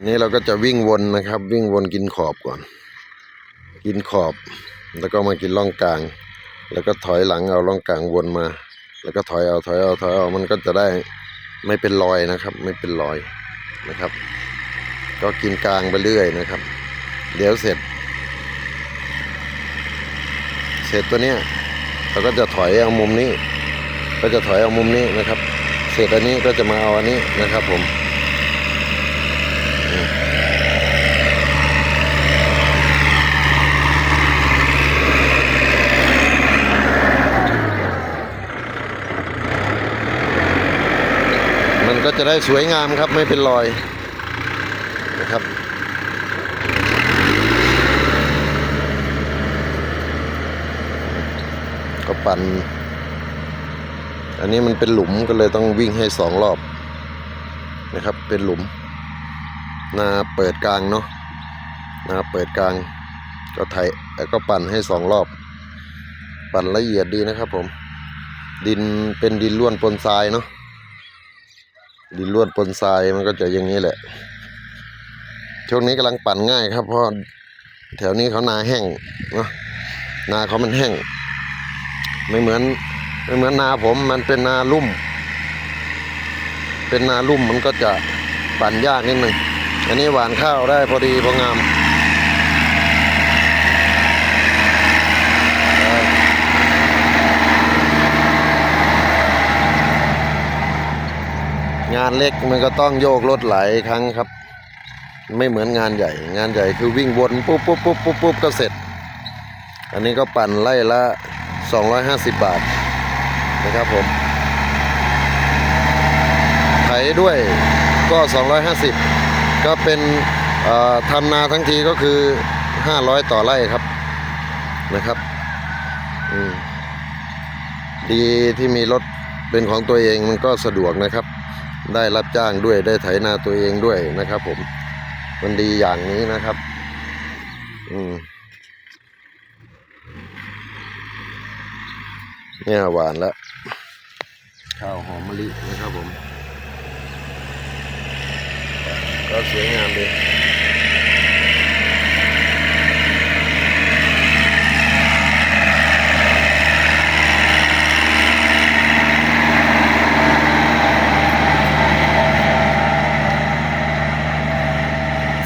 อันนี้เราก็จะวิ่งวนนะครับ วิ่งวนกินขอบก่อน กินขอบ แล้วก็มากินร่องกลาง แล้วก็ถอยหลังเอาร่องกลางวนมา แล้วก็ถอยเอาถอยเอาถอยเอามันก็จะได้ไม่เป็นรอยนะครับ ไม่เป็นรอยนะครับ ก็กินกลางไปเรื่อยนะครับ เดี๋ยวเสร็จ เสร็จตัวเนี้ยเราก็จะถอยเอามุมนี้ ก็จะถอยเอามุมนี้นะครับ เสร็จอันนี้ก็จะมาเอาอันนี้นะครับผม มันก็จะได้สวยงามครับไม่เป็นรอยนะครับก็ปั่นอันนี้มันเป็นหลุมก็เลยต้องวิ่งให้สองรอบนะครับ เป็นหลุมนาเปิดกลางเนาะนาเปิดกลาง ก็ไถแล้วก็ปั่นให้สองรอบ ปั่นละเอียดดีนะครับผม ดินเป็นดินล้วนปนทรายเนาะ ดินลวดปนทรายมันก็จะอย่างนี้แหละ ช่วงนี้กำลังปั่นง่ายครับเพราะแถวนี้เขานาแห้งเนาะนาเขามันแห้ง ไม่เหมือนไม่เหมือนนาผมมันเป็นนาลุ่ม เป็นนาลุ่มมันก็จะปั่นยากนิดหนึ่งอันนี้หวานข้าวได้พอดีพองาม งานเล็กมันก็ต้องโยกรถหลายครั้งครับ ไม่เหมือนงานใหญ่ งานใหญ่คือวิ่งวนปุ๊บปุ๊บปุ๊บปุ๊บปุ๊บก็เสร็จ อันนี้ก็ปั่นไล่ละ 250 บาทนะครับผมไถด้วยก็ 250 ก็เป็นทำนาทั้งทีก็คือ 500 ต่อไร่ครับนะครับดีที่มีรถเป็นของตัวเองมันก็สะดวกนะครับ ได้รับจ้างด้วยได้ไถนาตัวเองด้วยนะครับ ผม มันดีอย่างนี้นะครับ อืมเนี่ยหวานแล้ว ข้าวหอมมะลินะครับผม ก็สวยงามดี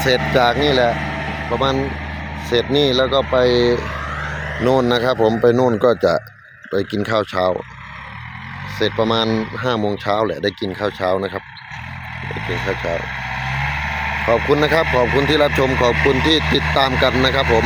เสร็จจากนี่แหละ ประมาณเสร็จนี่แล้วก็ไปโน่นนะครับผมไปโน่นก็จะไปกินข้าวเช้า เสร็จประมาณห้าโมงเช้าแหละได้กินข้าวเช้านะครับได้กินข้าวเช้า ขอบคุณนะครับ ขอบคุณที่รับชมขอบคุณที่ติดตามกันนะครับผม